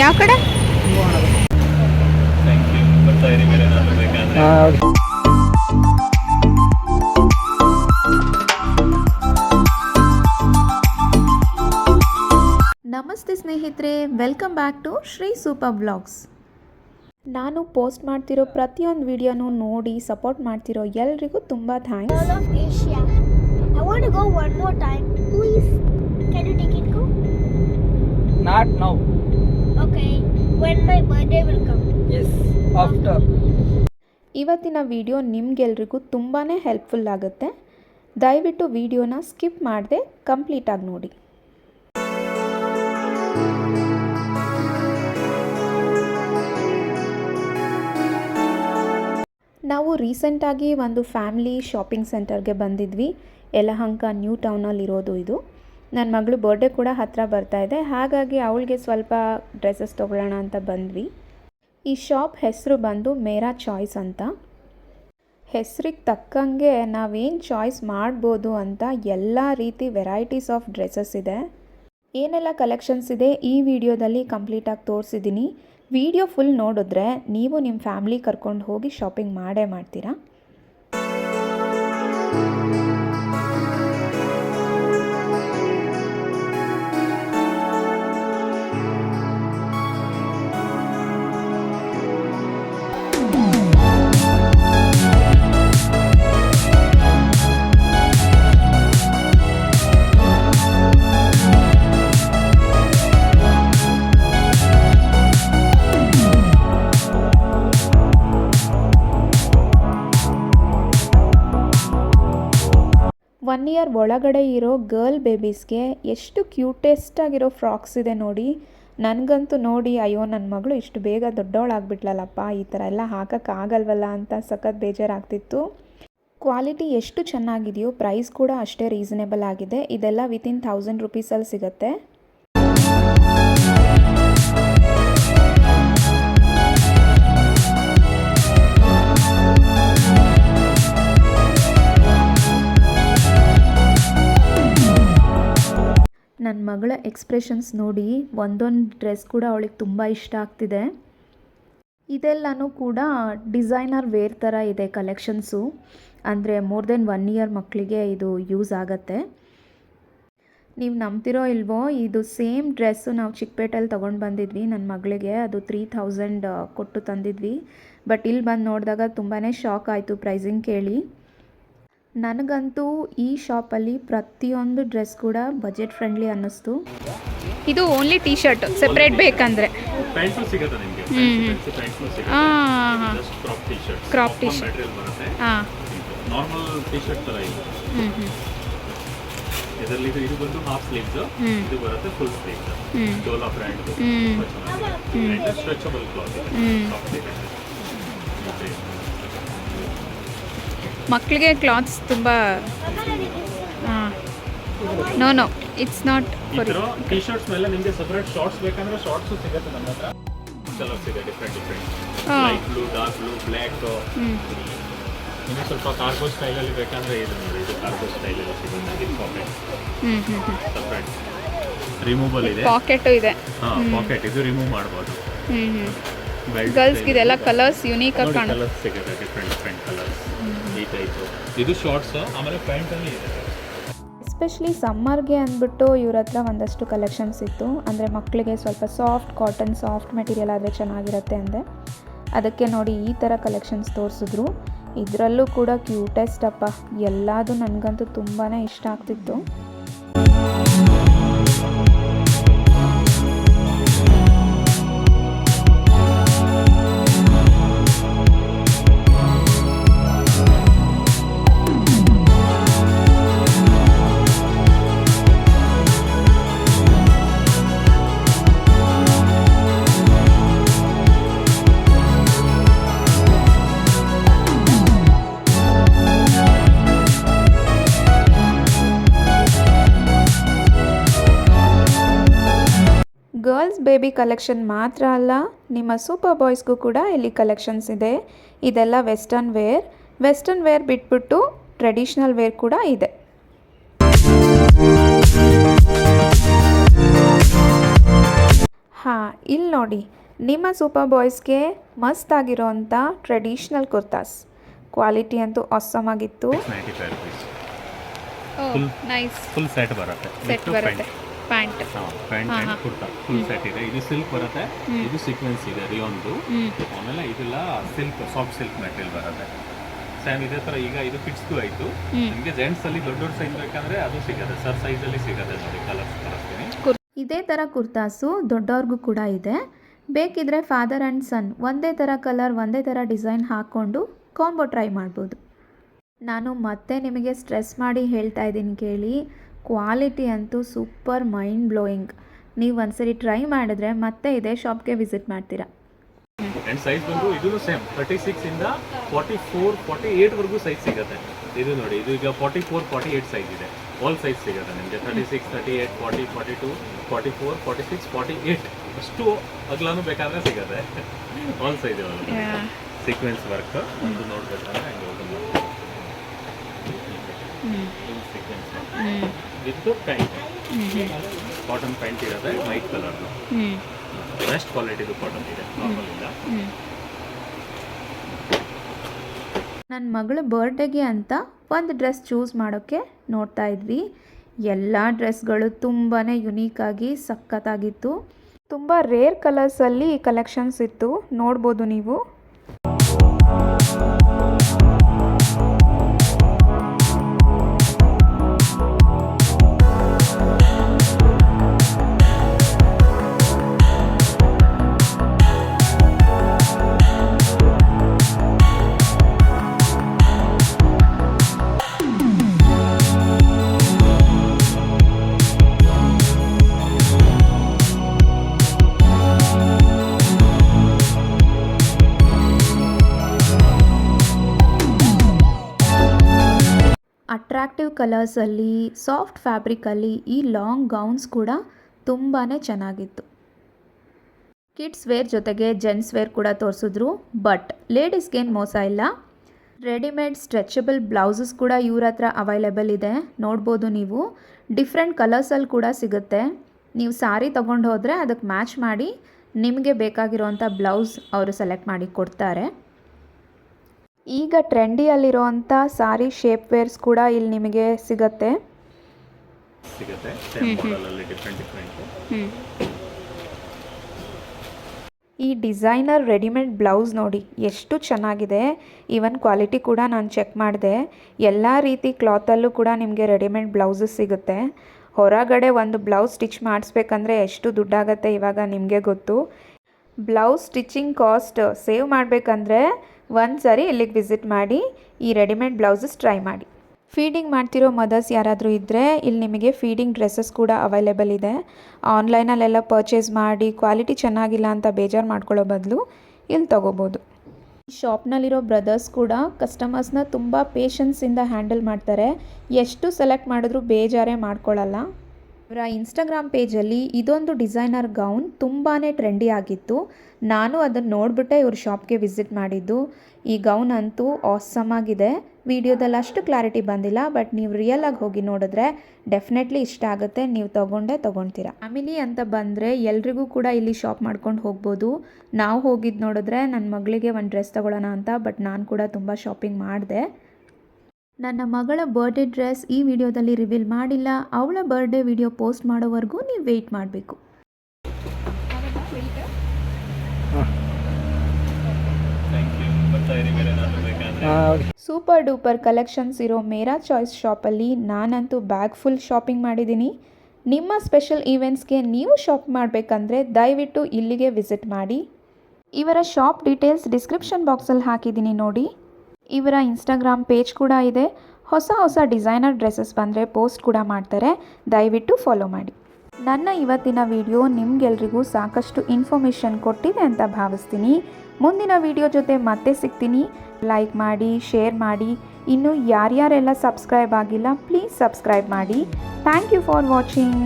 ಯಾವ ಕಡೆ? ನಮಸ್ತೆ ಸ್ನೇಹಿತರೆ welcome back to Shri super blogs. ನಾನು ಪೋಸ್ಟ್ ಮಾಡ್ತಿರೋ ಪ್ರತಿಯೊಂದು ವಿಡಿಯೋನು ನೋಡಿ ಸಪೋರ್ಟ್ ಮಾಡ್ತಿರೋ ಎಲ್ರಿಗೂ ತುಂಬ thanks not of when my birthday will come. Yes, after. ಇವತ್ತಿನ ವಿಡಿಯೋ ನಿಮ್ಗೆಲ್ರಿಗೂ ತುಂಬಾ ಹೆಲ್ಪ್ಫುಲ್ ಆಗುತ್ತೆ ದಯವಿಟ್ಟು ವಿಡಿಯೋನ ಸ್ಕಿಪ್ ಮಾಡದೆ ಕಂಪ್ಲೀಟಾಗಿ ನೋಡಿ ನಾವು ರೀಸೆಂಟಾಗಿ ಒಂದು ಫ್ಯಾಮಿಲಿ ಶಾಪಿಂಗ್ ಸೆಂಟರ್ಗೆ ಬಂದಿದ್ವಿ ಯಲಹಂಕ ನ್ಯೂ ಟೌನಲ್ಲಿ ಇರೋದು ಇದು ನನ್ನ ಮಗಳು ಬರ್ಡೇ ಕೂಡ ಹತ್ತಿರ ಬರ್ತಾ ಇದೆ. ಹಾಗಾಗಿ ಅವಳಿಗೆ ಸ್ವಲ್ಪ ಡ್ರೆಸ್ಸಸ್ ತೊಗೊಳ್ಳೋಣ ಅಂತ ಬಂದ್ವಿ. ಈ ಶಾಪ್ ಹೆಸರು ಬಂದು ಮೇರಾ ಚಾಯ್ಸ್ ಅಂತ. ಹೆಸ್ರಿಗೆ ತಕ್ಕಂಗೆ ನಾವೇನು ಚಾಯ್ಸ್ ಮಾಡ್ಬೋದು ಅಂತ ಎಲ್ಲ ರೀತಿ ವೆರೈಟೀಸ್ ಆಫ್ ಡ್ರೆಸ್ಸಸ್ ಇದೆ. ಏನೆಲ್ಲ ಕಲೆಕ್ಷನ್ಸ್ ಇದೆ ಈ ವಿಡಿಯೋದಲ್ಲಿ ಕಂಪ್ಲೀಟಾಗಿ ತೋರಿಸಿದ್ದೀನಿ ವಿಡಿಯೋ ಫುಲ್ ನೋಡಿದ್ರೆ ನೀವು ನಿಮ್ಮ ಫ್ಯಾಮ್ಲಿ ಕರ್ಕೊಂಡು ಹೋಗಿ ಶಾಪಿಂಗ್ ಮಾಡೇ ಮಾಡ್ತೀರಾ? ಒನ್ ಇಯರ್ ಒಳಗಡೆ ಇರೋ ಗರ್ಲ್ ಬೇಬೀಸ್ಗೆ ಎಷ್ಟು ಕ್ಯೂಟೆಸ್ಟಾಗಿರೋ ಫ್ರಾಕ್ಸ್ ಇದೆ ನೋಡಿ. ನನಗಂತೂ ನೋಡಿ, ಅಯ್ಯೋ ನನ್ನ ಮಗಳು ಇಷ್ಟು ಬೇಗ ದೊಡ್ಡವಳಾಗ್ಬಿಟ್ಲಲ್ಲಪ್ಪ, ಈ ಥರ ಎಲ್ಲ ಹಾಕೋಕ್ಕಾಗಲ್ವಲ್ಲ ಅಂತ ಸಖತ್ ಬೇಜಾರಾಗ್ತಿತ್ತು. ಕ್ವಾಲಿಟಿ ಎಷ್ಟು ಚೆನ್ನಾಗಿದೆಯೋ ಪ್ರೈಸ್ ಕೂಡ ಅಷ್ಟೇ ರೀಸನೇಬಲ್ ಆಗಿದೆ. ಇದೆಲ್ಲ ವಿತಿನ್ ಥೌಸಂಡ್ ರುಪೀಸಲ್ಲಿ ಸಿಗುತ್ತೆ. ನನ್ನ ಮಗಳ ಎಕ್ಸ್ಪ್ರೆಷನ್ಸ್ ನೋಡಿ ಒಂದೊಂದು ಡ್ರೆಸ್ ಕೂಡ ಅವಳಿಗೆ ತುಂಬ ಇಷ್ಟ ಆಗ್ತಿದೆ. ಇದೆಲ್ಲನೂ ಕೂಡ ಡಿಸೈನರ್ ವೇರ್ ಥರ ಇದೆ ಕಲೆಕ್ಷನ್ಸು ಅಂದರೆ ಮೋರ್ ದೆನ್ ಒನ್ ಇಯರ್ ಮಕ್ಕಳಿಗೆ ಇದು ಯೂಸ್ ಆಗತ್ತೆ. ನೀವು ನಂಬ್ತಿರೋ ಇಲ್ವೋ, ಇದು ಸೇಮ್ ಡ್ರೆಸ್ಸು ನಾವು ಚಿಕ್ಕಪೇಟೆಯಲ್ಲಿ ತೊಗೊಂಡು ಬಂದಿದ್ವಿ ನನ್ನ ಮಗಳಿಗೆ, ಅದು ತ್ರೀ ಥೌಸಂಡ್ ಕೊಟ್ಟು ತಂದಿದ್ವಿ. ಬಟ್ ಇಲ್ಲಿ ಬಂದು ನೋಡಿದಾಗ ತುಂಬಾ ಶಾಕ್ ಆಯಿತು ಪ್ರೈಸಿಂಗ್ ಕೇಳಿ. ನನಗಂತೂ ಈ ಶಾಪಲ್ಲಿ ಪ್ರತಿಯೊಂದು ಡ್ರೆಸ್ ಕೂಡ ಬಜೆಟ್ ಫ್ರೆಂಡ್ಲಿ ಅನ್ನಿಸ್ತು. ಇದು ಓನ್ಲಿ ಟೀ ಶರ್ಟ್ ಸೆಪ್ರೇಟ್ ಬೇಕಂದ್ರೆ. ಕ್ರಾಪ್ ಟೀ ಶರ್ಟ್ ಹಾಂ ನಾರ್ಮಲ್ ಟೀ ಶರ್ಟ್ ತರ ಇದೆ ಹ್ಞೂ ಹ್ಞೂ ಇದರಲ್ಲಿ ಇದು ಬಂದು ಹಾಫ್ ಸ್ಲೀವ್ಸ್. ಇದು ಬರುತ್ತೆ ಫುಲ್ ಸ್ಲೀವ್ಸ್. ಡೋಲಾ ಬ್ರ್ಯಾಂಡ್ ಸ್ಟ್ರೆಚಬಲ್ ಕ್ಲಾತ್ ಇದೆ ಮಕ್ಕಳಿಗೆ ಕ್ಲಾತ್ಸ್ ತುಂಬ no no it's not T shirts ಮೇಲೆ ನಿಮಗೆ ಸೆಪರೇಟ್ ಶಾರ್ಟ್ಸ್ ಬೇಕಂದ್ರೆ ಶಾರ್ಟ್ಸ್ ಸಿಗುತ್ತೆ ನಮ್ಮ ಹತ್ರ. ಕಲರ್ಸ್ ಇದೆ different different light blue dark blue black ಸ್ವಲ್ಪ ಕಾರ್ಗೋ ಸ್ಟೈಲಲ್ಲಿ ಬೇಕಂದ್ರೆ ಇದು ನೋಡಿ ಇದು ಕಾರ್ಗೋ ಸ್ಟೈಲಲ್ಲಿ ಸಿಗುತ್ತೆ ಇದು ಪಾಕೆಟ್ ರಿಮೂವಲ್ ಇದೆ. ಪಾಕೆಟ್ ಇದೆ. ಹಾ ಪಾಕೆಟ್ ಇದು ರಿಮೂವ್ ಬೆಲ್ಟ್ ಗರ್ಲ್ಸ್ಗೆ ಇದೆಲ್ಲ ಕಲರ್ಸ್ ಯುನೀಕ್ ಆಗಿ ಕಾಣುತ್ತೆ. ಕಲರ್ಸ್ ಸಿಗುತ್ತೆ ಡಿಫ್ರೆಂಟ್ ಡಿಫ್ರೆಂಟ್ ಕಲರ್ಸ್ ಇದು ಶಾರ್ಟ್ಸ್ ಆಮೇಲೆ ಎಸ್ಪೆಷಲಿ ಸಮ್ಮರ್ಗೆ ಅಂದ್ಬಿಟ್ಟು ಇವ್ರ ಹತ್ರ ಒಂದಷ್ಟು ಕಲೆಕ್ಷನ್ಸ್ ಇತ್ತು. ಅಂದರೆ ಮಕ್ಕಳಿಗೆ ಸ್ವಲ್ಪ ಸಾಫ್ಟ್ ಕಾಟನ್ ಸಾಫ್ಟ್ ಮೆಟೀರಿಯಲ್ ಆದರೆ ಚೆನ್ನಾಗಿರುತ್ತೆ ಅಂದೆ. ಅದಕ್ಕೆ ನೋಡಿ ಈ ಥರ ಕಲೆಕ್ಷನ್ಸ್ ತೋರಿಸಿದ್ರು. ಇದರಲ್ಲೂ ಕೂಡ ಕ್ಯೂಟೆಸ್ಟ್ ಅಪ್ಪ. ಎಲ್ಲದೂ ನನಗಂತೂ ತುಂಬಾ ಇಷ್ಟ ಆಗ್ತಿತ್ತು. ಬೇಬಿ ಕಲೆಕ್ಷನ್ ಮಾತ್ರ ಅಲ್ಲ ನಿಮ್ಮ ಸೂಪರ್ ಬಾಯ್ಸ್ಗೂ ಕೂಡ ಇಲ್ಲಿ ಕಲೆಕ್ಷನ್ಸ್ ಇದೆ. ಇದೆಲ್ಲ ವೆಸ್ಟರ್ನ್ ವೇರ್ ವೆಸ್ಟರ್ನ್ ವೇರ್ ಬಿಟ್ಬಿಟ್ಟು ಟ್ರೆಡಿಷ್ನಲ್ ವೇರ್ ಕೂಡ ಇದೆ. ಹಾಂ ಇಲ್ಲಿ ನೋಡಿ. ನಿಮ್ಮ ಸೂಪರ್ ಬಾಯ್ಸ್ಗೆ ಮಸ್ತ್ ಆಗಿರೋಂಥ ಟ್ರೆಡಿಷ್ನಲ್ ಕುರ್ತಾಸ್ ಕ್ವಾಲಿಟಿ ಅಂತೂ awesome ಆಗಿತ್ತು. Full- ನೈಸ್ ಫುಲ್ ಸೆಟ್ ಬರುತ್ತೆ. ಸೆಟ್ ಬರುತ್ತೆ. ಪ್ಯಾಂಟ್. ಪ್ಯಾಂಟ್ ಹಾ, ಆ್ಯಂಡ್ ಕುರ್ತಾ. ಫುಲ್ ಸೆಟ್ ಇದೆ. ಇದು ಸಿಲ್ಕ್ ಬರುತ್ತೆ. ಇದು ಸೀಕ್ವೆನ್ಸ್ ಇದೆ ರಿಯೋನ್ದು ಒಂದು ಆಮೇಲೆ ಇದೆಲ್ಲ ಸಿಲ್ಕ್ ಸಾಫ್ಟ್ ಸಿಲ್ಕ್ ಮೆಟೀರಿಯಲ್ ಬರುತ್ತೆ. ಸೇಮ್ ಇದೇ ಥರ ಈಗ ಇದು ಫಿಟ್ಸ್ದು ಆಯಿತು. ನಿಮಗೆ ಜೆಂಟ್ಸಲ್ಲಿ ದೊಡ್ಡ ದೊಡ್ಡ ಸೈಜ್ ಬೇಕಂದ್ರೆ ಅದು ಸಿಗುತ್ತೆ. ಸರ್ ಸೈಜಲ್ಲಿ ಸಿಗುತ್ತೆ ನೋಡಿ ಕಲರ್ಸ್ ತರಿಸ್ತೀನಿ. ಇದೇ ಥರ ಕುರ್ತಾಸು ದೊಡ್ಡವ್ರಿಗೂ ಕೂಡ ಇದೆ. ಬೇಕಿದ್ರೆ ಫಾದರ್ ಆ್ಯಂಡ್ ಸನ್ ಒಂದೇ ಥರ ಕಲರ್ ಒಂದೇ ಥರ ಡಿಸೈನ್ ಹಾಕ್ಕೊಂಡು ಕಾಂಬೋ ಟ್ರೈ ಮಾಡ್ಬೋದು. ನಾನು ಮತ್ತೆ ನಿಮಗೆ ಸ್ಟ್ರೆಸ್ ಮಾಡಿ ಹೇಳ್ತಾ ಇದ್ದೀನಿ ಕೇಳಿ. ಕ್ವಾಲಿಟಿ ಅಂತೂ ಸೂಪರ್ ಮೈಂಡ್ ಬ್ಲೋಯಿಂಗ್ ನೀವು ಒಂದ್ಸರಿ ಟ್ರೈ ಮಾಡಿದ್ರೆ ಮತ್ತೆ ಇದೇ ಶಾಪ್ಗೆ ವಿಸಿಟ್ ಮಾಡ್ತೀರಾ. ಆ್ಯಂಡ್ ಸೈಜ್ ಬಂದು ಇದೂ ಸೇಮ್ ತರ್ಟಿ ಸಿಕ್ಸ್ ಇಂದ ಫಾರ್ಟಿ ಫೋರ್ ಫಾರ್ಟಿ ಏಯ್ಟ್ವರೆಗೂ ಸೈಜ್ ಸಿಗುತ್ತೆ. ಇದು ನೋಡಿ ಇದು ಈಗ forty four forty eight size ಇದೆ. ಆಲ್ ಸೈಜ್ ಸಿಗುತ್ತೆ ನಿಮಗೆ. Thirty six thirty eight forty forty two forty four forty six forty eight ಅಷ್ಟು ಅಗ್ಲಾನು ಬೇಕಾದ್ರೆ ಸಿಗುತ್ತೆ ಆಲ್ ಸೈಜ್ ಸೀಕ್ವೆನ್ಸ್ ವರ್ಕ್ ಒಂದು ನೋಡ್ಬೇಕಂದ್ರೆ ಹಂಗೆ ಓಪನ್ ಮಾಡಿ ಇದು ಸೀಕ್ವೆನ್ಸ್ ಇದು ಪ್ಯಾಂಟ್ ಕಾಟನ್ ಪ್ಯಾಂಟ್ ಇರೋದೆ ವೈಟ್ ಕಲರ್ದು ಬೆಸ್ಟ್ ಕ್ವಾಲಿಟಿದು ಕಾಟನ್ ಇದೆ ನಾರ್ಮಲ್ ಇಲ್ಲ. ಹ್ಞೂ ನನ್ನ ಮಗಳ ಬರ್ಡೇಗೆ ಅಂತ ಒಂದು ಡ್ರೆಸ್ ಚೂಸ್ ಮಾಡೋಕ್ಕೆ ನೋಡ್ತಾ ಇದ್ವಿ. ಎಲ್ಲ ಡ್ರೆಸ್ಗಳು ತುಂಬಾ ಯುನೀಕಾಗಿ ಸಖತ್ತಾಗಿತ್ತು. ತುಂಬ ರೇರ್ ಕಲರ್ಸಲ್ಲಿ ಕಲೆಕ್ಷನ್ಸ್ ಇತ್ತು. ನೋಡ್ಬೋದು ನೀವು. ಅಟ್ರಾಕ್ಟಿವ್ ಕಲರ್ಸಲ್ಲಿ ಸಾಫ್ಟ್ ಫ್ಯಾಬ್ರಿಕಲ್ಲಿ ಈ ಲಾಂಗ್ ಗೌನ್ಸ್ ಕೂಡ ತುಂಬಾ ಚೆನ್ನಾಗಿತ್ತು. ಕಿಡ್ಸ್ ವೇರ್ ಜೊತೆಗೆ ಜೆಂಟ್ಸ್ ವೇರ್ ಕೂಡ ತೋರಿಸಿದ್ರು ಬಟ್ ಲೇಡೀಸ್ಗೇನು ಮೋಸ ಇಲ್ಲ. ರೆಡಿಮೇಡ್ ಸ್ಟ್ರೆಚಬಲ್ ಬ್ಲೌಸಸ್ ಕೂಡ ಇವ್ರ ಹತ್ರ ಅವೈಲೇಬಲ್ ಇದೆ, ನೋಡ್ಬೋದು ನೀವು. ಡಿಫ್ರೆಂಟ್ ಕಲರ್ಸಲ್ಲಿ ಕೂಡ ಸಿಗುತ್ತೆ. ನೀವು ಸಾರಿ ತೊಗೊಂಡು ಹೋದರೆ ಅದಕ್ಕೆ ಮ್ಯಾಚ್ ಮಾಡಿ ನಿಮಗೆ ಬೇಕಾಗಿರೋವಂಥ ಬ್ಲೌಸ್ ಅವರು ಸೆಲೆಕ್ಟ್ ಮಾಡಿ ಕೊಡ್ತಾರೆ. ಈಗ ಟ್ರೆಂಡಿಯಲ್ಲಿರುವಂಥ ಸಾರಿ ಶೇಪ್ ವೇರ್ಸ್ ಕೂಡ ಇಲ್ಲಿ ನಿಮಗೆ ಸಿಗತ್ತೆ. ಸಿಗುತ್ತೆ. ಸೇಮ್ ಮಾಡಲಲ್ಲಿ ಡಿಫ್ರೆಂಟ್ ಡಿಫ್ರೆಂಟ್ ಈ ಡಿಸೈನರ್ ರೆಡಿಮೇಡ್ ಬ್ಲೌಸ್ ನೋಡಿ ಎಷ್ಟು ಚೆನ್ನಾಗಿದೆ. ಈವನ್ ಕ್ವಾಲಿಟಿ ಕೂಡ ನಾನು ಚೆಕ್ ಮಾಡಿದೆ. ಎಲ್ಲ ರೀತಿ ಕ್ಲಾತಲ್ಲೂ ಕೂಡ ನಿಮಗೆ ರೆಡಿಮೇಡ್ ಬ್ಲೌಸಸ್ ಸಿಗುತ್ತೆ. ಹೊರಗಡೆ ಒಂದು ಬ್ಲೌಸ್ ಸ್ಟಿಚ್ ಮಾಡಿಸ್ಬೇಕಂದ್ರೆ ಎಷ್ಟು ದುಡ್ಡಾಗತ್ತೆ ಇವಾಗ ನಿಮಗೆ ಗೊತ್ತು. ಬ್ಲೌಸ್ ಸ್ಟಿಚಿಂಗ್ ಕಾಸ್ಟ್ ಸೇವ್ ಮಾಡಬೇಕಂದ್ರೆ ಒಂದು ಸಾರಿ ಇಲ್ಲಿಗೆ ವಿಸಿಟ್ ಮಾಡಿ, ಈ ರೆಡಿಮೇಡ್ ಬ್ಲೌಸಸ್ ಟ್ರೈ ಮಾಡಿ. ಫೀಡಿಂಗ್ ಮಾಡ್ತಿರೋ ಮದರ್ಸ್ ಯಾರಾದರೂ ಇದ್ದರೆ ಇಲ್ಲಿ ನಿಮಗೆ ಫೀಡಿಂಗ್ ಡ್ರೆಸ್ಸಸ್ ಕೂಡ ಅವೈಲೇಬಲ್ ಇದೆ. ಆನ್ಲೈನಲ್ಲೆಲ್ಲ ಪರ್ಚೇಸ್ ಮಾಡಿ ಕ್ವಾಲಿಟಿ ಚೆನ್ನಾಗಿಲ್ಲ ಅಂತ ಬೇಜಾರು ಮಾಡ್ಕೊಳ್ಳೋ ಬದಲು ಇಲ್ಲಿ ತೊಗೋಬೋದು. ಶಾಪ್ನಲ್ಲಿರೋ ಬ್ರದರ್ಸ್ ಕೂಡ ಕಸ್ಟಮರ್ಸ್ನ ತುಂಬ ಪೇಷನ್ಸಿಂದ ಹ್ಯಾಂಡಲ್ ಮಾಡ್ತಾರೆ. ಎಷ್ಟು ಸೆಲೆಕ್ಟ್ ಮಾಡಿದ್ರೂ ಬೇಜಾರೇ ಮಾಡ್ಕೊಳ್ಳಲ್ಲ ಇವರ ಇನ್ಸ್ಟಾಗ್ರಾಮ್ ಪೇಜಲ್ಲಿ ಇದೊಂದು ಡಿಸೈನರ್ ಗೌನ್ ತುಂಬಾ ಟ್ರೆಂಡಿ ಆಗಿತ್ತು. ನಾನು ಅದನ್ನು ನೋಡಿಬಿಟ್ಟೆ, ಇವ್ರ ಶಾಪ್ಗೆ ವಿಸಿಟ್ ಮಾಡಿದ್ದು. ಈ ಗೌನ್ ಅಂತೂ ಆಸಮ್ ಆಗಿದೆ. ವಿಡಿಯೋದಲ್ಲಿ ಅಷ್ಟು ಕ್ಲಾರಿಟಿ ಬಂದಿಲ್ಲ ಬಟ್ ನೀವು ರಿಯಲಾಗಿ ಹೋಗಿ ನೋಡಿದ್ರೆ ಡೆಫಿನೆಟ್ಲಿ ಇಷ್ಟ ಆಗುತ್ತೆ. ನೀವು ತೊಗೊಂಡೇ ತೊಗೊಳ್ತೀರಾ ಫ್ಯಾಮಿಲಿ ಅಂತ ಬಂದರೆ ಎಲ್ರಿಗೂ ಕೂಡ ಇಲ್ಲಿ ಶಾಪ್ ಮಾಡ್ಕೊಂಡು ಹೋಗ್ಬೋದು. ನಾವು ಹೋಗಿದ್ದು ನೋಡಿದ್ರೆ ನನ್ನ ಮಗಳಿಗೆ ಒಂದು ಡ್ರೆಸ್ ತೊಗೊಳ್ಳೋಣ ಅಂತ ಬಟ್ ನಾನು ಕೂಡ ತುಂಬ ಶಾಪಿಂಗ್ ಮಾಡಿದೆ. ನನ್ನ ಮಗಳ ಬರ್ಡೇ ಡ್ರೆಸ್ ಈ ವಿಡಿಯೋದಲ್ಲಿ ರಿವೀಲ್ ಮಾಡಿಲ್ಲ. ಅವಳ ಬರ್ಡೇ ವಿಡಿಯೋ ಪೋಸ್ಟ್ ಮಾಡೋವರೆಗೂ ನೀವು ವೆಯ್ಟ್ ಮಾಡಬೇಕು. ಸೂಪರ್ ಡೂಪರ್ ಕಲೆಕ್ಷನ್ಸ್ ಇರೋ ಮೇರಾ ಚಾಯ್ಸ್ ಶಾಪಲ್ಲಿ ನಾನಂತೂ ಬ್ಯಾಗ್ ಫುಲ್ ಶಾಪಿಂಗ್ ಮಾಡಿದ್ದೀನಿ. ನಿಮ್ಮ ಸ್ಪೆಷಲ್ ಈವೆಂಟ್ಸ್ಗೆ ನೀವು ಶಾಪ್ ಮಾಡಬೇಕಂದ್ರೆ ದಯವಿಟ್ಟು ಇಲ್ಲಿಗೆ ವಿಸಿಟ್ ಮಾಡಿ. ಇವರ ಶಾಪ್ ಡೀಟೇಲ್ಸ್ ಡಿಸ್ಕ್ರಿಪ್ಷನ್ ಬಾಕ್ಸಲ್ಲಿ ಹಾಕಿದ್ದೀನಿ ನೋಡಿ. ಇವರ ಇನ್ಸ್ಟಾಗ್ರಾಮ್ ಪೇಜ್ ಕೂಡ ಇದೆ. ಹೊಸ ಹೊಸ ಡಿಸೈನರ್ ಡ್ರೆಸ್ಸಸ್ ಬಂದರೆ ಪೋಸ್ಟ್ ಕೂಡ ಮಾಡ್ತಾರೆ. ದಯವಿಟ್ಟು ಫಾಲೋ ಮಾಡಿ. ನನ್ನ ಇವತ್ತಿನ ವಿಡಿಯೋ ನಿಮಗೆಲ್ರಿಗೂ ಸಾಕಷ್ಟು ಇನ್ಫಾರ್ಮೇಷನ್ ಕೊಟ್ಟಿದೆ ಅಂತ ಭಾವಿಸ್ತೀನಿ. ಮುಂದಿನ ವಿಡಿಯೋ ಜೊತೆ ಮತ್ತೆ ಸಿಗ್ತೀನಿ. ಲೈಕ್ ಮಾಡಿ ಶೇರ್ ಮಾಡಿ. ಇನ್ನು ಯಾರ್ಯಾರೆಲ್ಲ ಸಬ್ಸ್ಕ್ರೈಬ್ ಆಗಿಲ್ಲ ಪ್ಲೀಸ್ ಸಬ್ಸ್ಕ್ರೈಬ್ ಮಾಡಿ. Thank you for watching